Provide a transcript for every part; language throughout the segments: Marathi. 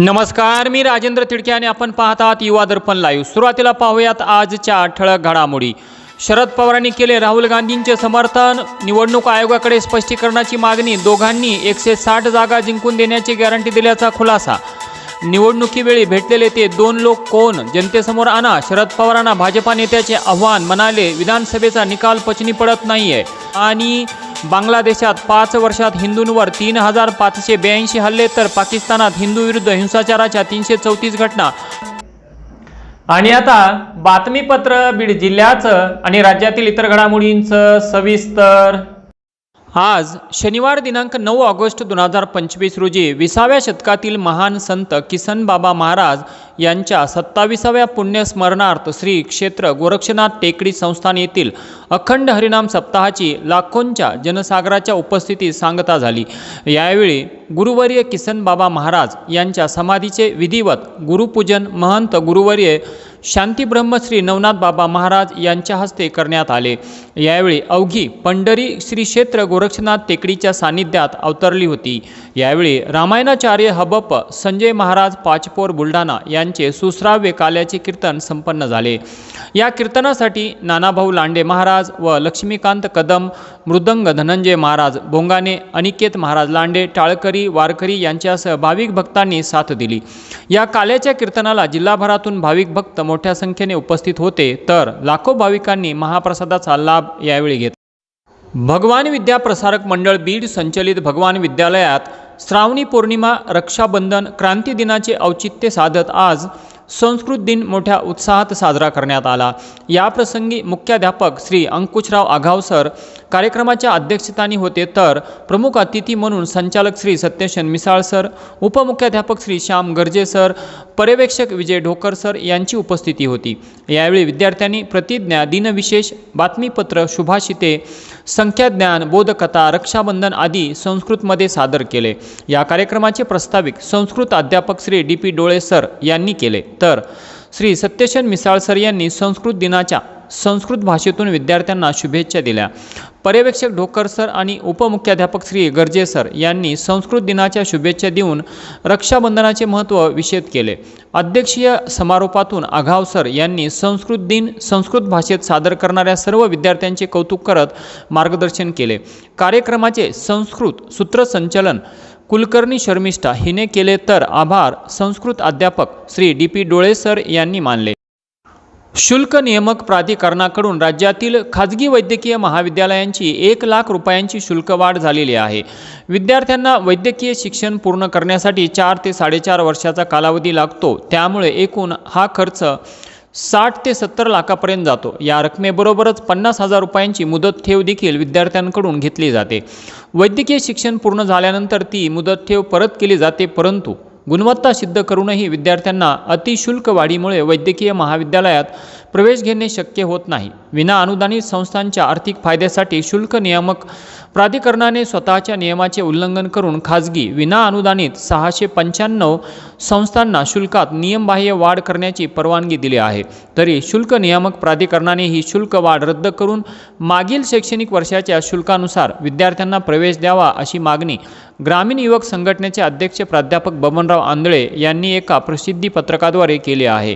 नमस्कार मी राजेंद्र तिडके आणि आपण पाहत आहात युवा दर्पण लाईव्ह सुरुवातीला पाहूयात आजच्या ठळक घडामोडी. शरद पवारांनी केले राहुल गांधींचे समर्थन. निवडणूक आयोगाकडे स्पष्टीकरणाची मागणी. दोघांनी एकशे साठ जागा जिंकून देण्याची गॅरंटी दिल्याचा खुलासा. निवडणुकीवेळी भेटलेले ते दोन लोक कोण? जनतेसमोर आणा. शरद पवारांना भाजपा नेत्याचे आव्हान. म्हणाले विधानसभेचा निकाल पचनी पडत नाहीये. आणि बांगलादेशात पाच वर्षात हिंदूंवर तीन हजार पाचशे ब्याऐंशी हल्ले तर पाकिस्तानात हिंदू विरुद्ध हिंसाचाराच्या तीनशे चौतीस घटना. आणि आता बातमीपत्र बीड जिल्ह्याचं आणि राज्यातील इतर घडामोडींचं सविस्तर आज शनिवार दिनांक नऊ ऑगस्ट दोन हजार पंचवीस रोजी विसाव्या शतकातील महान संत किसन बाबा महाराज यांच्या सत्ताविसाव्या पुण्यस्मरणार्थ श्री क्षेत्र गोरक्षनाथ टेकडी संस्थान येथील अखंड हरिनाम सप्ताहाची लाखोंच्या जनसागराच्या उपस्थितीत सांगता झाली. यावेळी गुरुवर्य किसन बाबा महाराज यांच्या समाधीचे विधिवत गुरुपूजन महंत गुरुवर्य शांती ब्रह्मश्री नवनाथ बाबा महाराज यांच्या हस्ते करण्यात आले. यावेळी अवघी पंढरी श्री क्षेत्र गोरक्षनाथ टेकडीच्या सानिध्यात अवतरली होती. यावेळी रामायणाचार्य हबप संजय महाराज पाचपोर बुलढाणा यांचे सुश्राव्य काल्याचे कीर्तन संपन्न झाले. या कीर्तनासाठी नानाभाऊ लांडे महाराज व लक्ष्मीकांत कदम मृदंग धनंजय महाराज भोंगाने अनिकेत महाराज लांडे टाळकरी वारकरी यांच्यासह भाविक भक्तांनी साथ दिली. या काल्याच्या कीर्तनाला जिल्हाभरातून भाविक भक्त मोठ्या संख्येने उपस्थित होते तर लाखो भाविकांनी महाप्रसादाचा लाभ यावेळी घेतला भगवान विद्याप्रसारक मंडळ बीड संचलित भगवान विद्यालयात श्रावणी पौर्णिमा रक्षाबंधन क्रांती दिनाचे औचित्य साधत आज संस्कृत दिन मोठ्या उत्साहात साजरा करण्यात आला. याप्रसंगी मुख्याध्यापक श्री अंकुशराव आघावसर कार्यक्रमाच्या अध्यक्षस्थानी होते तर प्रमुख अतिथी म्हणून संचालक श्री सत्यशन मिसाळ सर उपमुख्याध्यापक श्री श्याम गर्जे सर पर्यवेक्षक विजय ढोकर सर यांची उपस्थिती होती. यावेळी विद्यार्थ्यांनी प्रतिज्ञा दिनविशेष बातमीपत्र सुभाषिते संख्याज्ञान बोधकथा रक्षाबंधन आदी संस्कृतमध्ये सादर केले. या कार्यक्रमाचे प्रस्ताविक संस्कृत अध्यापक Shri D P Dole sir यांनी केले. तर श्री सत्यशन मिसाळ सर यांनी संस्कृत दिनाच्या संस्कृत भाषेतून विद्यार्थ्यांना शुभेच्छा दिल्या. पर्यवेक्षक ढोकर सर आणि उपमुख्याध्यापक श्री गर्जे सर यांनी संस्कृत दिनाच्या शुभेच्छा देऊन रक्षाबंधनाचे महत्त्व विषद केले. अध्यक्षीय समारोपातून आघाव सर यांनी संस्कृत दिन संस्कृत भाषेत सादर करणाऱ्या सर्व विद्यार्थ्यांचे कौतुक करत मार्गदर्शन केले. कार्यक्रमाचे संस्कृत सूत्रसंचलन कुलकर्णी शर्मिष्ठा हिने केले तर आभार संस्कृत अध्यापक Shri D P Dole sir यांनी मानले. शुल्क नियामक प्राधिकरणाकडून राज्यातील खाजगी वैद्यकीय महाविद्यालयांची एक लाख रुपयांची शुल्कवाढ झालेली आहे. विद्यार्थ्यांना वैद्यकीय शिक्षण पूर्ण करण्यासाठी चार ते साडेचार वर्षाचा कालावधी लागतो. त्यामुळे एकूण हा खर्च साठ ते सत्तर लाखापर्यंत जातो. या रकमेबरोबरच पन्नास हजार रुपयांची मुदत ठेव देखील विद्यार्थ्यांकडून घेतली जाते. वैद्यकीय शिक्षण पूर्ण झाल्यानंतर ती मुदत ठेव परत केली जाते परंतु गुणवत्ता सिद्ध करूनही विद्यार्थ्यांना अतिशुल्क वाढीमुळे वैद्यकीय महाविद्यालयात प्रवेश घेणे शक्य होत नाही. विना अनुदानित संस्थांच्या आर्थिक फायद्यासाठी शुल्क नियामक प्राधिकरणाने स्वतःच्या नियमाचे उल्लंघन करून खाजगी विना अनुदानित सहाशे पंच्याण्णव संस्थांना शुल्कात नियमबाह्य वाढ करण्याची परवानगी दिली आहे. तरी शुल्क नियामक प्राधिकरणाने ही शुल्क वाढ रद्द करून मागील शैक्षणिक वर्षाच्या शुल्कानुसार विद्यार्थ्यांना प्रवेश द्यावा अशी मागणी ग्रामीण युवक संघटनेचे अध्यक्ष प्राध्यापक बबनराव आंधळे यांनी एका प्रसिद्धी पत्रकाद्वारे केले आहे.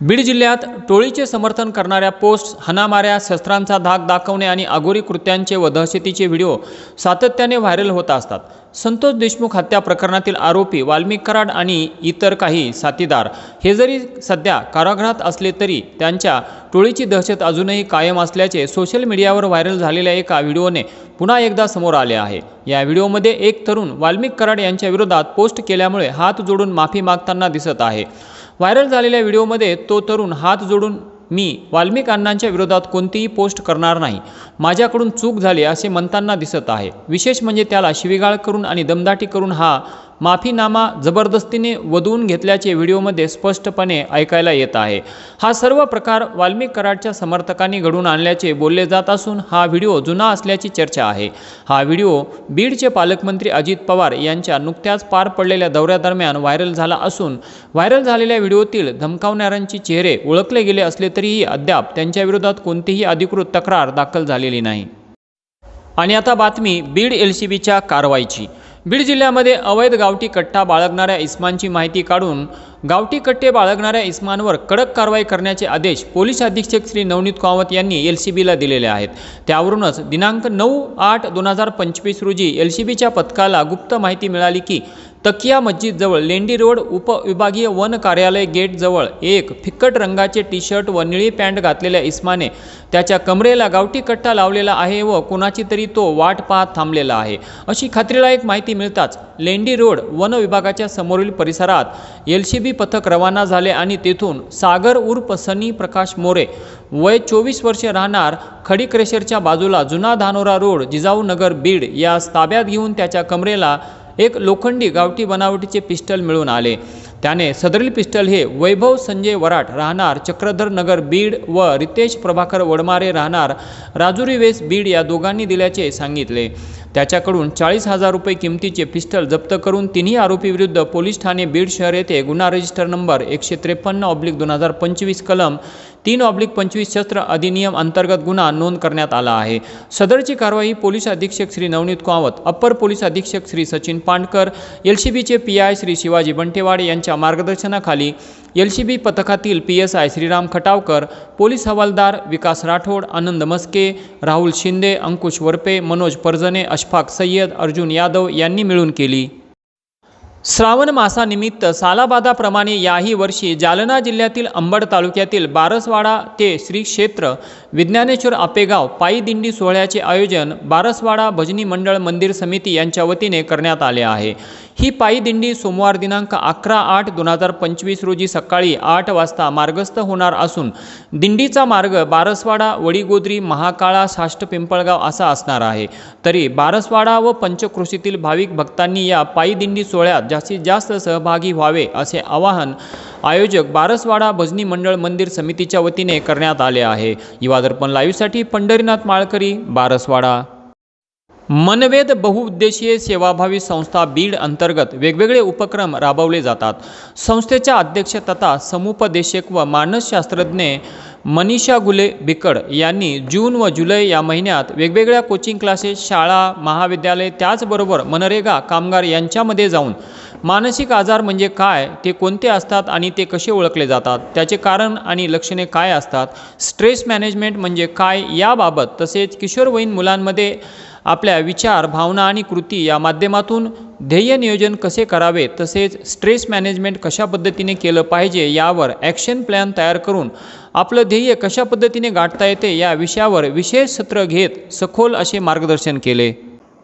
बीड जिल्ह्यात टोळीचे समर्थन करणाऱ्या पोस्ट हनामाऱ्या शस्त्रांचा धाक दाखवणे आणि अघोरी कृत्यांचे व दहशतीचे व्हिडिओ सातत्याने व्हायरल होत असतात. संतोष देशमुख हत्या प्रकरणातील आरोपी वाल्मिक कराड आणि इतर काही साथीदार. हे जरी सध्या कारागृहात असले तरी त्यांच्या टोळीची दहशत अजूनही कायम असल्याचे सोशल मीडियावर व्हायरल झालेल्या एका व्हिडिओने पुन्हा एकदा समोर आले आहे. या व्हिडिओमध्ये एक तरुण वाल्मिक कराड यांच्या विरोधात पोस्ट केल्यामुळे हात जोडून माफी मागताना दिसत आहे. व्हायरल झालेल्या व्हिडिओमध्ये तो तरुण हात जोडून मी वाल्मिक अण्णांच्या विरोधात कोणतीही पोस्ट करणार नाही. माझ्याकडून चूक झाली असे म्हणताना दिसत आहे. विशेष म्हणजे त्याला शिवीगाळ करून आणि दमदाटी करून हा माफीनामा जबरदस्तीने वधवून घेतल्याचे व्हिडिओमध्ये स्पष्टपणे ऐकायला येत आहे. हा सर्व प्रकार वाल्मिक कराडच्या समर्थकांनी घडून आणल्याचे बोलले जात असून हा व्हिडिओ जुना असल्याची चर्चा आहे. हा व्हिडिओ बीडचे पालकमंत्री अजित पवार यांच्या नुकत्याच पार पडलेल्या दौऱ्यादरम्यान व्हायरल झाला असून व्हायरल झालेल्या व्हिडिओतील धमकावणाऱ्यांची चेहरे ओळखले गेले असले तरीही अद्याप त्यांच्याविरोधात कोणतीही अधिकृत तक्रार दाखल झालेली नाही. आणि आता बातमी बीड एल सी बीच्या कारवाईची. बीड जिल्ह्यामध्ये अवैध गावठी कट्टा बाळगणाऱ्या इस्मांची माहिती काढून गावठी कट्टे बाळगणाऱ्या इस्मांवर कडक कारवाई करण्याचे आदेश पोलीस अधीक्षक श्री नवनीत कामत यांनी एल सी बीला दिलेले आहेत. त्यावरूनच दिनांक नऊ आठ दोन हजार पंचवीस रोजी एल सी बीच्या पथकाला गुप्त माहिती मिळाली की तकिया मस्जिदजवळ लेंडी रोड उपविभागीय वन कार्यालय गेटजवळ एक फिक्कट रंगाचे टी शर्ट व निळी पॅन्ट घातलेल्या इस्माने त्याच्या कमरेला गावठी कट्टा लावलेला आहे व कुणाची तरी तो वाट पाहत थांबलेला आहे. अशी खात्रीलायक माहिती मिळताच लेंडी रोड वन विभागाच्या समोरील परिसरात एल सी बी पथक रवाना झाले आणि तेथून सागर उर्फ सनी प्रकाश मोरे वय चोवीस वर्षे राहणार खडीक्रेशरच्या बाजूला जुना धानोरा रोड जिजाऊ नगर बीड यास ताब्यात घेऊन त्याच्या कमरेला एक लोखंडी गावठी बनावटीचे पिस्टल मिळून आले. त्याने सदरील पिस्टल हे वैभव संजय वराट राहणार चक्रधर नगर बीड व रितेश प्रभाकर वडमारे राहणार राजुरी वेस बीड या दोघांनी दिल्याचे सांगितले. त्याच्याकडून चाळीस हजार रुपये किमतीचे पिस्टल जप्त करून तिन्ही आरोपीविरुद्ध पोलीस ठाणे बीड शहर येथे गुन्हा रजिस्टर नंबर एकशे त्रेपन्न ऑब्लिक दोन हजार पंचवीस कलम तीन ऑब्लिक पंचवीस शस्त्र अधिनियम अंतर्गत गुन्हा नोंद करण्यात आला आहे. सदरची कारवाई पोलीस अधीक्षक श्री नवनीत कावत अप्पर पोलीस अधीक्षक श्री सचिन पांडकर एलसीबीचे बीचे पी आय श्री शिवाजी बंटेवाड यांच्या मार्गदर्शनाखाली एल सी बी पथकातील P S I Shriram Khatavkar police हवालदार विकास राठोड आनंद मस्के राहुल शिंदे अंकुश वरपे मनोज परजने अशफाक सय्यद अर्जुन यादव यांनी मिळून केली. श्रावण मासानिमित्त सालाबादाप्रमाणे याही वर्षी जालना जिल्ह्यातील अंबड तालुक्यातील बारसवाडा ते श्री क्षेत्र विज्ञानेश्वर आपेगाव पायी दिंडी सोहळ्याचे आयोजन बारसवाडा भजनी मंडळ मंदिर समिती यांच्या वतीने करण्यात आले आहे. ही पायी दिंडी सोमवार दिनांक अकरा आठ दोन हजार पंचवीस रोजी सकाळी आठ वाजता मार्गस्थ होणार असून दिंडीचा मार्ग बारसवाडा वडीगोद्री महाकाळा साष्ट पिंपळगाव असा असणार आहे. तरी बारसवाडा व पंचक्रोशीतील भाविक भक्तांनी या पायी दिंडी सोहळ्यात जास्तीत जास्त सहभागी व्हावे असे आवाहन आयोजक बारसवाडा भजनी मंडळ मंदिर समितीच्या वतीने करण्यात आले आहे. युवा दर्पण लाईव्हसाठी पंढरीनाथ माळकरी बारसवाडा. मनवेद बहुउद्देशीय सेवाभावी संस्था बीड अंतर्गत वेगवेगळे उपक्रम राबवले जातात. संस्थेच्या अध्यक्ष तथा समुपदेशक व मानसशास्त्रज्ञ मनीषा गुले बिकड यांनी जून व जुलै या महिन्यात वेगवेगळ्या कोचिंग क्लासेस शाळा महाविद्यालय त्याचबरोबर मनरेगा कामगार यांच्यामध्ये जाऊन मानसिक आजार म्हणजे काय ते कोणते असतात आणि ते कसे ओळखले जातात त्याचे कारण आणि लक्षणे काय असतात स्ट्रेस मॅनेजमेंट म्हणजे काय याबाबत तसेच किशोरवयीन मुलांमध्ये आपल्या विचार भावना आणि कृती या माध्यमातून ध्येय नियोजन कसे करावे तसेच स्ट्रेस मॅनेजमेंट कशा पद्धतीने केलं पाहिजे यावर ॲक्शन प्लॅन तयार करून आपलं ध्येय कशा पद्धतीने गाठता येते या विषयावर विशेष सत्र घेत सखोल असे मार्गदर्शन केले.